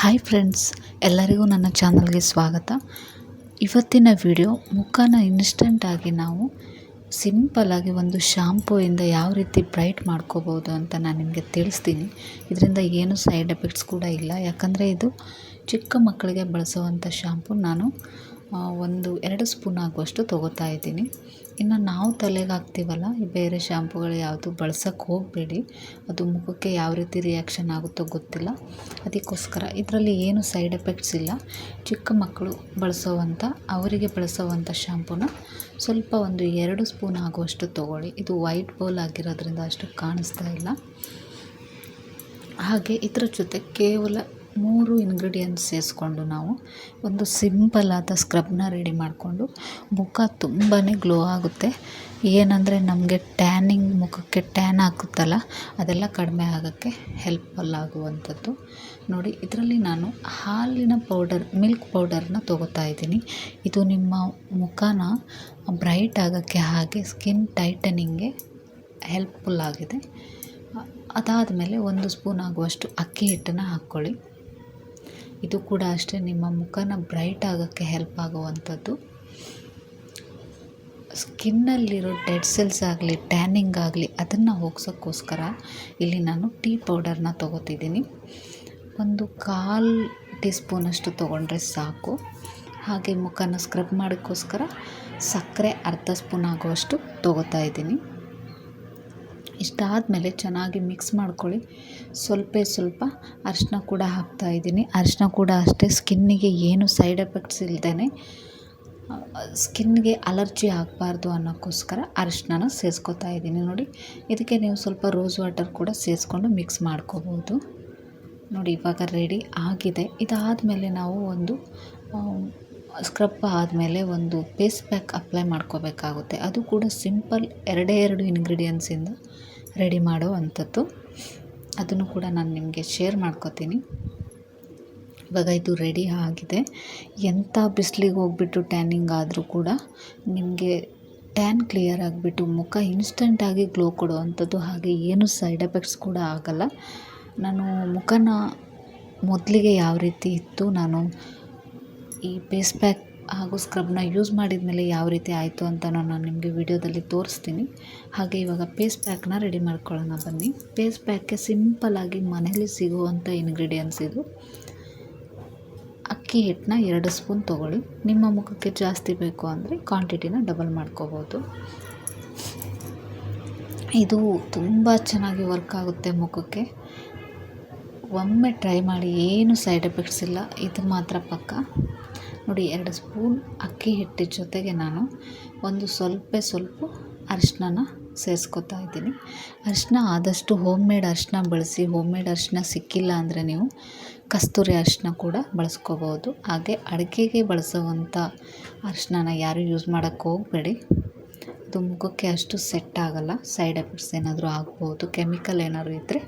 Hi friends ಎಲ್ಲರಿಗೂ ನನ್ನ ಚಾನಲ್ಗೆ ಸ್ವಾಗತ. ಇವತ್ತಿನ ವಿಡಿಯೋ ಮುಖನ ಇನ್ಸ್ಟೆಂಟಾಗಿ ನಾವು ಸಿಂಪಲ್ಲಾಗಿ ಒಂದು ಶಾಂಪೂಯಿಂದ ಯಾವ ರೀತಿ ಬ್ರೈಟ್ ಮಾಡ್ಕೋಬೋದು ಅಂತ ನಾನು ನಿಮಗೆ ತಿಳಿಸ್ತೀನಿ. ಇದರಿಂದ ಏನು ಸೈಡ್ ಎಫೆಕ್ಟ್ಸ್ ಕೂಡ ಇಲ್ಲ. ಯಾಕಂದರೆ ಇದು ಚಿಕ್ಕ ಮಕ್ಕಳಿಗೆ ಬಳಸುವಂಥ ಶಾಂಪು ನಾನು ಒಂದು ಎರಡು ಸ್ಪೂನ್ ಆಗುವಷ್ಟು ತೊಗೋತಾ ಇದ್ದೀನಿ. ಇನ್ನು ನಾವು ತಲೆಗೆ ಹಾಕ್ತೀವಲ್ಲ ಬೇರೆ ಶ್ಯಾಂಪುಗಳು ಯಾವುದು ಬಳಸೋಕ್ಕೆ ಹೋಗಬೇಡಿ. ಅದು ಮುಖಕ್ಕೆ ಯಾವ ರೀತಿ ರಿಯಾಕ್ಷನ್ ಆಗುತ್ತೋ ಗೊತ್ತಿಲ್ಲ. ಅದಕ್ಕೋಸ್ಕರ ಇದರಲ್ಲಿ ಏನು ಸೈಡ್ ಎಫೆಕ್ಟ್ಸ್ ಇಲ್ಲ. ಚಿಕ್ಕ ಮಕ್ಕಳು ಬಳಸೋವಂಥ, ಅವರಿಗೆ ಬಳಸೋವಂಥ ಶಾಂಪೂನ ಸ್ವಲ್ಪ ಒಂದು ಎರಡು ಸ್ಪೂನ್ ಆಗುವಷ್ಟು ತೊಗೊಳ್ಳಿ. ಇದು ವೈಟ್ ಬೌಲ್ ಆಗಿರೋದ್ರಿಂದ ಅಷ್ಟು ಕಾಣಿಸ್ತಾ ಇಲ್ಲ. ಹಾಗೆ ಇದರ ಜೊತೆ ಕೇವಲ ಮೂರು ಇನ್ಗ್ರೀಡಿಯೆಂಟ್ಸ್ ಸೇರಿಸ್ಕೊಂಡು ನಾವು ಒಂದು ಸಿಂಪಲ್ಲಾದ ಸ್ಕ್ರಬ್ನ ರೆಡಿ ಮಾಡಿಕೊಂಡು ಮುಖ ತುಂಬಾ ಗ್ಲೋ ಆಗುತ್ತೆ. ಏನಂದರೆ ನಮಗೆ ಟ್ಯಾನಿಂಗ್ ಮುಖಕ್ಕೆ ಟ್ಯಾನ್ ಆಗುತ್ತಲ್ಲ ಅದೆಲ್ಲ ಕಡಿಮೆ ಆಗೋಕ್ಕೆ ಹೆಲ್ಪ್ಫುಲ್ ಆಗುವಂಥದ್ದು ನೋಡಿ, ಇದರಲ್ಲಿ ನಾನು ಹಾಲಿನ ಪೌಡರ್ ಮಿಲ್ಕ್ ಪೌಡರ್ನ ತೊಗೋತಾ ಇದ್ದೀನಿ. ಇದು ನಿಮ್ಮ ಮುಖನ ಬ್ರೈಟ್ ಆಗೋಕ್ಕೆ ಹಾಗೆ ಸ್ಕಿನ್ ಟೈಟನಿಂಗ್ಗೆ ಹೆಲ್ಪ್ಫುಲ್ ಆಗಿದೆ. ಅದಾದಮೇಲೆ ಒಂದು ಸ್ಪೂನ್ ಆಗುವಷ್ಟು ಅಕ್ಕಿ ಹಿಟ್ಟನ್ನು ಹಾಕ್ಕೊಳ್ಳಿ. ಇದು ಕೂಡ ಅಷ್ಟೇ, ನಿಮ್ಮ ಮುಖನ ಬ್ರೈಟ್ ಆಗೋಕ್ಕೆ ಹೆಲ್ಪ್ ಆಗುವಂಥದ್ದು. ಸ್ಕಿನ್ನಲ್ಲಿರೋ ಡೆಡ್ ಸೆಲ್ಸ್ ಆಗಲಿ, ಟ್ಯಾನಿಂಗ್ ಆಗಲಿ, ಅದನ್ನು ಹೋಗ್ಸೋಕ್ಕೋಸ್ಕರ ಇಲ್ಲಿ ನಾನು ಟೀ ಪೌಡರ್ನ ತೊಗೋತಿದ್ದೀನಿ. ಒಂದು ಕಾಲು ಟೀ ಸ್ಪೂನಷ್ಟು ತೊಗೊಂಡ್ರೆ ಸಾಕು. ಹಾಗೆ ಮುಖನ ಸ್ಕ್ರಬ್ ಮಾಡೋಕ್ಕೋಸ್ಕರ ಸಕ್ಕರೆ ಅರ್ಧ ಸ್ಪೂನ್ ಆಗುವಷ್ಟು ತೊಗೋತಾ ಇದ್ದೀನಿ. ಇಷ್ಟಾದಮೇಲೆ ಚೆನ್ನಾಗಿ ಮಿಕ್ಸ್ ಮಾಡ್ಕೊಳ್ಳಿ. ಸ್ವಲ್ಪ ಸ್ವಲ್ಪ ಅರಿಶಿನ ಕೂಡ ಹಾಕ್ತಾಯಿದ್ದೀನಿ ಅರಿಶಿನ ಕೂಡ ಅಷ್ಟೇ, ಸ್ಕಿನ್ನಿಗೆ ಏನು ಸೈಡ್ ಎಫೆಕ್ಟ್ಸ್ ಇಲ್ಲದೇ ಸ್ಕಿನ್ಗೆ ಅಲರ್ಜಿ ಆಗಬಾರ್ದು ಅನ್ನೋಕ್ಕೋಸ್ಕರ ಅರಿಶಿನ ಸೇರಿಸ್ಕೊತಾ ಇದ್ದೀನಿ ನೋಡಿ. ಇದಕ್ಕೆ ನೀವು ಸ್ವಲ್ಪ ರೋಸ್ ವಾಟರ್ ಕೂಡ ಸೇರಿಸ್ಕೊಂಡು ಮಿಕ್ಸ್ ಮಾಡ್ಕೋಬೋದು. ನೋಡಿ, ಇವಾಗ ರೆಡಿ ಆಗಿದೆ. ಇದಾದ ಮೇಲೆ ನಾವು ಒಂದು ಸ್ಕ್ರಬ್ ಆದಮೇಲೆ ಒಂದು ಪೇಸ್ ಪ್ಯಾಕ್ ಅಪ್ಲೈ ಮಾಡ್ಕೋಬೇಕಾಗುತ್ತೆ. ಅದು ಕೂಡ ಸಿಂಪಲ್ ಎರಡೇ ಎರಡು ಇಂಗ್ರೀಡಿಯೆಂಟ್ಸಿಂದ ರೆಡಿ ಮಾಡೋ ಅಂಥದ್ದು. ಅದನ್ನು ಕೂಡ ನಾನು ನಿಮಗೆ ಶೇರ್ ಮಾಡ್ಕೋತೀನಿ. ಇವಾಗ ಇದು ರೆಡಿ ಆಗಿದೆ. ಎಂಥ ಬಿಸಿಲಿಗೆ ಹೋಗ್ಬಿಟ್ಟು ಟ್ಯಾನಿಂಗ್ ಆದರೂ ಕೂಡ ನಿಮಗೆ ಟ್ಯಾನ್ ಕ್ಲಿಯರ್ ಆಗಿಬಿಟ್ಟು ಮುಖ ಇನ್ಸ್ಟಂಟಾಗಿ ಗ್ಲೋ ಕೊಡುವಂಥದ್ದು ಹಾಗೆ ಏನು ಸೈಡ್ ಎಫೆಕ್ಟ್ಸ್ ಕೂಡ ಆಗಲ್ಲ. ನಾನು ಮುಖನ ಮೊದಲಿಗೆ ಯಾವ ರೀತಿ ಇತ್ತು? ನಾನು ಈ ಫೇಸ್ ಪ್ಯಾಕ್ ಹಾಗೂ ಸ್ಕ್ರಬ್ನ ಯೂಸ್ ಮಾಡಿದ ಮೇಲೆ ಯಾವ ರೀತಿ ಆಯಿತು ಅಂತ ನಾನು ನಿಮಗೆ ವಿಡಿಯೋದಲ್ಲಿ ತೋರಿಸ್ತೀನಿ. ಹಾಗೆ ಇವಾಗ ಫೇಸ್ ಪ್ಯಾಕ್ನ ರೆಡಿ ಮಾಡ್ಕೊಳ್ಳೋಣ ಬನ್ನಿ. ಪೇಸ್ ಪ್ಯಾಕ್ಗೆ ಸಿಂಪಲಾಗಿ ಮನೆಯಲ್ಲಿ ಸಿಗುವಂಥ ಇಂಗ್ರೀಡಿಯೆಂಟ್ಸ್ ಇದು. ಅಕ್ಕಿ ಹಿಟ್ಟನ್ನ ಎರಡು ಸ್ಪೂನ್ ತೊಗೊಳ್ಳಿ. ನಿಮ್ಮ ಮುಖಕ್ಕೆ ಜಾಸ್ತಿ ಬೇಕು ಅಂದರೆ ಕ್ವಾಂಟಿಟಿನ ಡಬಲ್ ಮಾಡ್ಕೋಬೋದು. ಇದು ತುಂಬ ಚೆನ್ನಾಗಿ ವರ್ಕ್ ಆಗುತ್ತೆ ಮುಖಕ್ಕೆ. ಒಮ್ಮೆ ಟ್ರೈ ಮಾಡಿ ಏನು ಸೈಡ್ ಎಫೆಕ್ಟ್ಸ್ ಇಲ್ಲ. ಇದು ಮಾತ್ರ ಪಕ್ಕ. ನೋಡಿ, ಎರಡು ಸ್ಪೂನ್ ಅಕ್ಕಿ ಹಿಟ್ಟಿನ ಜೊತೆಗೆ ನಾನು ಒಂದು ಸ್ವಲ್ಪ ಸ್ವಲ್ಪ ಅರಿಶಿನ ಸೇರಿಸ್ಕೊತಾ ಇದ್ದೀನಿ. ಅರಿಶಿನ ಆದಷ್ಟು ಹೋಮ್ ಮೇಡ್ ಬಳಸಿ ಹೋಮ್ ಮೇಡ್ ಅರಿಶಿನ ಸಿಕ್ಕಿಲ್ಲ ಅಂದರೆ ನೀವು ಕಸ್ತೂರಿ ಅರಿಶಿನ ಕೂಡ ಬಳಸ್ಕೋಬೋದು. ಹಾಗೆ ಅಡುಗೆಗೆ ಬಳಸುವಂಥ ಅರಿಶಿನ ಯಾರೂ ಯೂಸ್ ಮಾಡೋಕ್ಕೆ ಹೋಗಬೇಡಿ. ಅದು ಮುಖಕ್ಕೆ ಅಷ್ಟು ಸೆಟ್ ಆಗಲ್ಲ, ಸೈಡ್ ಎಫೆಕ್ಟ್ಸ್ ಏನಾದರೂ ಆಗ್ಬೋದು, ಕೆಮಿಕಲ್ ಏನಾದರೂ ಇದ್ದರೆ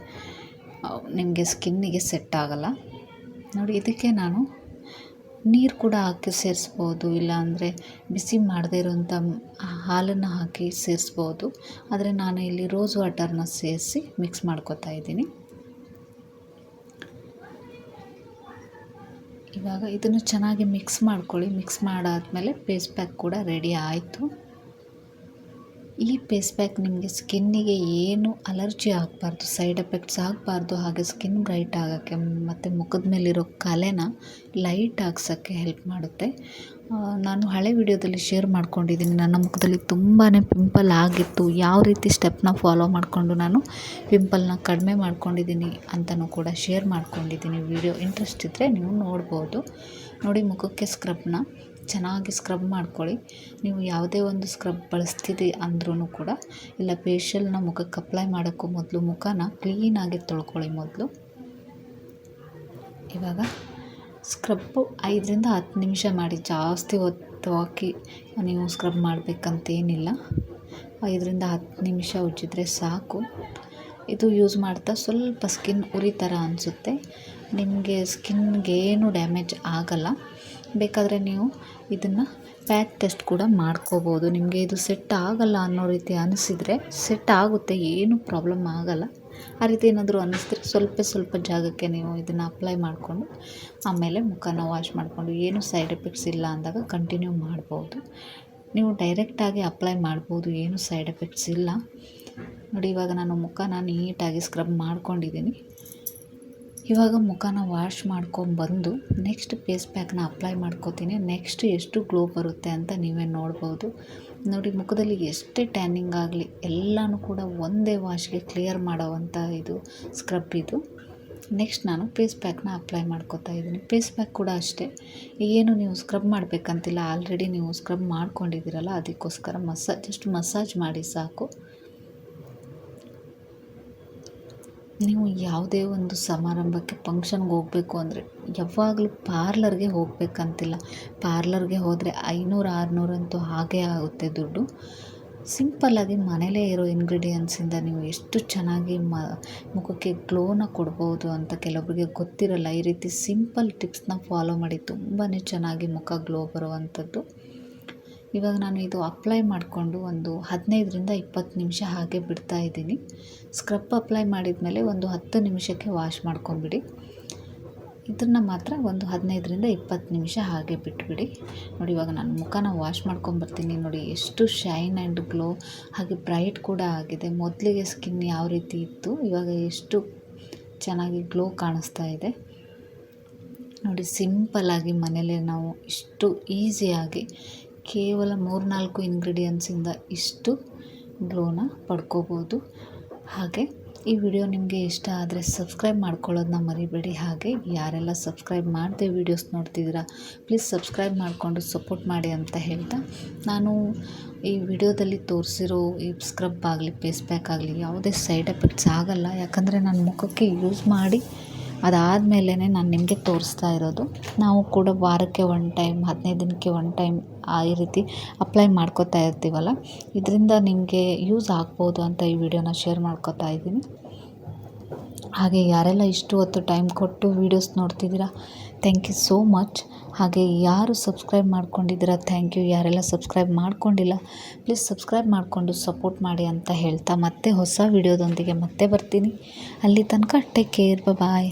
ನಿಮಗೆ ಸ್ಕಿನ್ನಿಗೆ ಸೆಟ್ ಆಗೋಲ್ಲ. ನೋಡಿ, ಇದಕ್ಕೆ ನಾನು ನೀರು ಕೂಡ ಹಾಕಿ ಸೇರಿಸ್ಬೋದು, ಇಲ್ಲಾಂದರೆ ಬಿಸಿ ಮಾಡದೇ ಇರೋಂಥ ಹಾಲನ್ನು ಹಾಕಿ ಸೇರಿಸ್ಬೋದು. ಆದರೆ ನಾನು ಇಲ್ಲಿ ರೋಸ್ ವಾಟರ್ನ ಸೇರಿಸಿ ಮಿಕ್ಸ್ ಮಾಡ್ಕೊತಾ ಇದ್ದೀನಿ. ಇವಾಗ ಇದನ್ನು ಚೆನ್ನಾಗಿ ಮಿಕ್ಸ್ ಮಾಡ್ಕೊಳ್ಳಿ. ಮಿಕ್ಸ್ ಮಾಡಾದಮೇಲೆ ಪೇಸ್ಟ್ ಪ್ಯಾಕ್ ಕೂಡ ರೆಡಿ ಆಯಿತು. ಈ ಪೇಸ್ ಪ್ಯಾಕ್ ನಿಮಗೆ ಸ್ಕಿನ್ನಿಗೆ ಏನು ಅಲರ್ಜಿ ಆಗಬಾರ್ದು, ಸೈಡ್ ಎಫೆಕ್ಟ್ಸ್ ಆಗಬಾರ್ದು, ಹಾಗೆ ಸ್ಕಿನ್ ಬ್ರೈಟ್ ಆಗೋಕ್ಕೆ ಮತ್ತು ಮುಖದ ಮೇಲಿರೋ ಕಲೆನ ಲೈಟ್ ಆಗ್ಸೋಕ್ಕೆ ಹೆಲ್ಪ್ ಮಾಡುತ್ತೆ. ನಾನು ಹಳೆ ವಿಡಿಯೋದಲ್ಲಿ ಶೇರ್ ಮಾಡ್ಕೊಂಡಿದ್ದೀನಿ. ನನ್ನ ಮುಖದಲ್ಲಿ ತುಂಬಾ ಪಿಂಪಲ್ ಆಗಿತ್ತು. ಯಾವ ರೀತಿ ಸ್ಟೆಪ್ನ ಫಾಲೋ ಮಾಡಿಕೊಂಡು ನಾನು ಪಿಂಪಲ್ನ ಕಡಿಮೆ ಮಾಡ್ಕೊಂಡಿದ್ದೀನಿ ಅಂತಲೂ ಕೂಡ ಶೇರ್ ಮಾಡ್ಕೊಂಡಿದ್ದೀನಿ. ವಿಡಿಯೋ ಇಂಟ್ರೆಸ್ಟ್ ಇದ್ದರೆ ನೀವು ನೋಡ್ಬೋದು. ನೋಡಿ ಮುಖಕ್ಕೆ ಸ್ಕ್ರಬ್ನ. ಚೆನ್ನಾಗಿ ಸ್ಕ್ರಬ್ ಮಾಡ್ಕೊಳ್ಳಿ. ನೀವು ಯಾವುದೇ ಒಂದು ಸ್ಕ್ರಬ್ ಬಳಸ್ತಿದ್ದಿ ಅಂದ್ರೂ ಕೂಡ, ಇಲ್ಲ ಫೇಶಿಯಲ್ನ ಮುಖಕ್ಕೆ ಅಪ್ಲೈ ಮಾಡೋಕ್ಕೂ ಮೊದಲು ಮುಖನ ಕ್ಲೀನಾಗಿ ತೊಳ್ಕೊಳ್ಳಿ ಮೊದಲು. ಇವಾಗ ಸ್ಕ್ರಬ್ಬು ಐದರಿಂದ ಹತ್ತು ನಿಮಿಷ ಮಾಡಿ, ಜಾಸ್ತಿ ಹೊತ್ತು ಹಾಕಿ ನೀವು ಸ್ಕ್ರಬ್ ಮಾಡಬೇಕಂತೇನಿಲ್ಲ. ಐದರಿಂದ ಹತ್ತು ನಿಮಿಷ ಉಜ್ಜಿದ್ರೆ ಸಾಕು. ಇದು ಯೂಸ್ ಮಾಡ್ತಾ ಸ್ವಲ್ಪ ಸ್ಕಿನ್ ಉರಿ ಥರ ಅನಿಸುತ್ತೆ. ನಿಮಗೆ ಸ್ಕಿನ್ಗೇನು ಡ್ಯಾಮೇಜ್ ಆಗೋಲ್ಲ. ಬೇಕಾದರೆ ನೀವು ಇದನ್ನು ಪ್ಯಾಕ್ ಟೆಸ್ಟ್ ಕೂಡ ಮಾಡ್ಕೋಬೋದು. ನಿಮಗೆ ಇದು ಸೆಟ್ ಆಗಲ್ಲ ಅನ್ನೋ ರೀತಿ ಅನಿಸಿದರೆ ಸೆಟ್ ಆಗುತ್ತೆ, ಏನೂ ಪ್ರಾಬ್ಲಮ್ ಆಗಲ್ಲ. ಆ ರೀತಿ ಏನಾದರೂ ಅನ್ನಿಸಿದ್ರೆ ಸ್ವಲ್ಪ ಸ್ವಲ್ಪ ಜಾಗಕ್ಕೆ ನೀವು ಇದನ್ನು ಅಪ್ಲೈ ಮಾಡಿಕೊಂಡು ಆಮೇಲೆ ಮುಖನ ವಾಶ್ ಮಾಡಿಕೊಂಡು, ಏನು ಸೈಡ್ ಎಫೆಕ್ಟ್ಸ್ ಇಲ್ಲ ಅಂದಾಗ ಕಂಟಿನ್ಯೂ ಮಾಡ್ಬೋದು. ನೀವು ಡೈರೆಕ್ಟಾಗಿ ಅಪ್ಲೈ ಮಾಡ್ಬೋದು, ಏನು ಸೈಡ್ ಎಫೆಕ್ಟ್ಸ್ ಇಲ್ಲ. ನೋಡಿ, ಇವಾಗ ನಾನು ಮುಖನ ನೀಟಾಗಿ ಸ್ಕ್ರಬ್ ಮಾಡ್ಕೊಂಡಿದ್ದೀನಿ. ಇವಾಗ ಮುಖನ ವಾಶ್ ಮಾಡ್ಕೊಂಬಂದು ನೆಕ್ಸ್ಟ್ ಫೇಸ್ ಪ್ಯಾಕ್ನ ಅಪ್ಲೈ ಮಾಡ್ಕೋತೀನಿ. ನೆಕ್ಸ್ಟ್ ಎಷ್ಟು ಗ್ಲೋ ಬರುತ್ತೆ ಅಂತ ನೀವೇ ನೋಡ್ಬೋದು. ನೋಡಿ, ಮುಖದಲ್ಲಿ ಎಷ್ಟೇ ಟ್ಯಾನಿಂಗ್ ಆಗಲಿ, ಎಲ್ಲನೂ ಕೂಡ ಒಂದೇ ವಾಶ್ಗೆ ಕ್ಲಿಯರ್ ಮಾಡೋವಂಥ ಇದು ಸ್ಕ್ರಬ್ ಇದು. ನೆಕ್ಸ್ಟ್ ನಾನು ಫೇಸ್ ಪ್ಯಾಕ್ನ ಅಪ್ಲೈ ಮಾಡ್ಕೋತಾ ಇದ್ದೀನಿ. ಫೇಸ್ ಪ್ಯಾಕ್ ಕೂಡ ಅಷ್ಟೇ. ಏನು ನೀವು ಸ್ಕ್ರಬ್ ಮಾಡಬೇಕಂತಿಲ್ಲ. ಆಲ್ರೆಡಿ ನೀವು ಸ್ಕ್ರಬ್ ಮಾಡ್ಕೊಂಡಿದ್ದೀರಲ್ಲ, ಅದಕ್ಕೋಸ್ಕರ ಮಸಾಜ್ ಜಸ್ಟ್ ಮಸಾಜ್ ಮಾಡಿ ಸಾಕು. ನೀವು ಯಾವುದೇ ಒಂದು ಸಮಾರಂಭಕ್ಕೆ ಫಂಕ್ಷನ್ಗೆ ಹೋಗಬೇಕು ಅಂದರೆ ಯಾವಾಗಲೂ ಪಾರ್ಲರ್ಗೆ ಹೋಗಬೇಕಂತಿಲ್ಲ. ಪಾರ್ಲರ್ಗೆ ಹೋದರೆ ಐನೂರು ಆರುನೂರಂತೂ ಹಾಗೆ ಆಗುತ್ತೆ ದುಡ್ಡು. ಸಿಂಪಲ್ಲಾಗಿ ಮನೆಯಲ್ಲೇ ಇರೋ ಇಂಗ್ರೀಡಿಯೆಂಟ್ಸಿಂದ ನೀವು ಎಷ್ಟು ಚೆನ್ನಾಗಿ ಮ, ಮುಖಕ್ಕೆ ಗ್ಲೋನ ಕೊಡ್ಬೋದು ಅಂತ ಕೆಲವೊಬ್ಬರಿಗೆ ಗೊತ್ತಿರಲ್ಲ. ಈ ರೀತಿ ಸಿಂಪಲ್ ಟಿಪ್ಸ್ನ ಫಾಲೋ ಮಾಡಿ ತುಂಬಾ ಚೆನ್ನಾಗಿ ಮುಖ ಗ್ಲೋ ಬರುವಂಥದ್ದು. ಇವಾಗ ನಾನು ಇದು ಅಪ್ಲೈ ಮಾಡಿಕೊಂಡು ಒಂದು ಹದಿನೈದರಿಂದ ಇಪ್ಪತ್ತು ನಿಮಿಷ ಹಾಗೆ ಬಿಡ್ತಾ ಇದ್ದೀನಿ. ಸ್ಕ್ರಬ್ ಅಪ್ಲೈ ಮಾಡಿದ ಮೇಲೆ ಒಂದು ಹತ್ತು ನಿಮಿಷಕ್ಕೆ ವಾಶ್ ಮಾಡ್ಕೊಂಬಿಡಿ ಇದನ್ನು ಮಾತ್ರ ಒಂದು ಹದಿನೈದರಿಂದ ಇಪ್ಪತ್ತು ನಿಮಿಷ ಹಾಗೆ ಬಿಟ್ಬಿಡಿ. ನೋಡಿ ಇವಾಗ ನಾನು ಮುಖನ ವಾಶ್ ಮಾಡ್ಕೊಂಬರ್ತೀನಿ ನೋಡಿ ಎಷ್ಟು ಶೈನ್ ಆ್ಯಂಡ್ ಗ್ಲೋ ಹಾಗೆ ಬ್ರೈಟ್ ಕೂಡ ಆಗಿದೆ. ಮೊದಲಿಗೆ ಸ್ಕಿನ್ ಯಾವ ರೀತಿ ಇತ್ತು, ಇವಾಗ ಎಷ್ಟು ಚೆನ್ನಾಗಿ ಗ್ಲೋ ಕಾಣಿಸ್ತಾ ಇದೆ. ನೋಡಿ ಸಿಂಪಲ್ಲಾಗಿ ಮನೇಲೆ ನಾವು ಇಷ್ಟು ಈಸಿಯಾಗಿ ಕೇವಲ ಮೂರ್ನಾಲ್ಕು ಇಂಗ್ರೀಡಿಯೆಂಟ್ಸಿಂದ ಇಷ್ಟು ಗ್ಲೋನ ಪಡ್ಕೋಬೋದು. ಹಾಗೆ ಈ ವಿಡಿಯೋ ನಿಮಗೆ ಇಷ್ಟ ಆದರೆ ಸಬ್ಸ್ಕ್ರೈಬ್ ಮಾಡ್ಕೊಳ್ಳೋದನ್ನ ಮರಿಬೇಡಿ. ಹಾಗೆ ಯಾರೆಲ್ಲ ಸಬ್ಸ್ಕ್ರೈಬ್ ಮಾಡದೆ ವಿಡಿಯೋಸ್ ನೋಡ್ತಿದ್ದೀರಾ, ಪ್ಲೀಸ್ ಸಬ್ಸ್ಕ್ರೈಬ್ ಮಾಡಿಕೊಂಡು ಸಪೋರ್ಟ್ ಮಾಡಿ ಅಂತ ಹೇಳ್ತಾ ನಾನು ಈ ವಿಡಿಯೋದಲ್ಲಿ ತೋರಿಸಿರೋ ಈ ಸ್ಕ್ರಬ್ ಆಗಲಿ ಫೇಸ್ ಪ್ಯಾಕ್ ಆಗಲಿ ಯಾವುದೇ ಸೈಡ್ ಎಫೆಕ್ಟ್ಸ್ ಆಗಲ್ಲ. ಯಾಕಂದರೆ ನಾನು ಮುಖಕ್ಕೆ ಯೂಸ್ ಮಾಡಿ ಅದಾದಮೇಲೆ ನಾನು ನಿಮಗೆ ತೋರಿಸ್ತಾ ಇರೋದು. ನಾವು ಕೂಡ ವಾರಕ್ಕೆ ಒನ್ ಟೈಮ್ ಹದಿನೈದು ದಿನಕ್ಕೆ ಒನ್ ಟೈಮ್ ಈ ರೀತಿ ಅಪ್ಲೈ ಮಾಡ್ಕೋತಾ ಇರ್ತೀವಲ್ಲ? ಇದರಿಂದ ನಿಮಗೆ ಯೂಸ್ ಆಗ್ಬೋದು ಅಂತ ಈ ವಿಡಿಯೋನ ಶೇರ್ ಮಾಡ್ಕೋತಾ ಇದ್ದೀನಿ. ಹಾಗೆ ಯಾರೆಲ್ಲ ಇಷ್ಟು ಹೊತ್ತು ಟೈಮ್ ಕೊಟ್ಟು ವೀಡಿಯೋಸ್ ನೋಡ್ತಿದ್ದೀರಾ ಥ್ಯಾಂಕ್ ಯು ಸೋ ಮಚ್ ಹಾಗೆ ಯಾರು ಸಬ್ಸ್ಕ್ರೈಬ್ ಮಾಡ್ಕೊಂಡಿದ್ದೀರಾ ಥ್ಯಾಂಕ್ ಯು ಯಾರೆಲ್ಲ ಸಬ್ಸ್ಕ್ರೈಬ್ ಮಾಡ್ಕೊಂಡಿಲ್ಲ ಪ್ಲೀಸ್ ಸಬ್ಸ್ಕ್ರೈಬ್ ಮಾಡಿಕೊಂಡು ಸಪೋರ್ಟ್ ಮಾಡಿ ಅಂತ ಹೇಳ್ತಾ ಮತ್ತೆ ಹೊಸ ವಿಡಿಯೋದೊಂದಿಗೆ ಮತ್ತೆ ಬರ್ತೀನಿ. ಅಲ್ಲಿ ತನಕ ಟೇಕ್ ಕೇರ್ ಬಾಯ್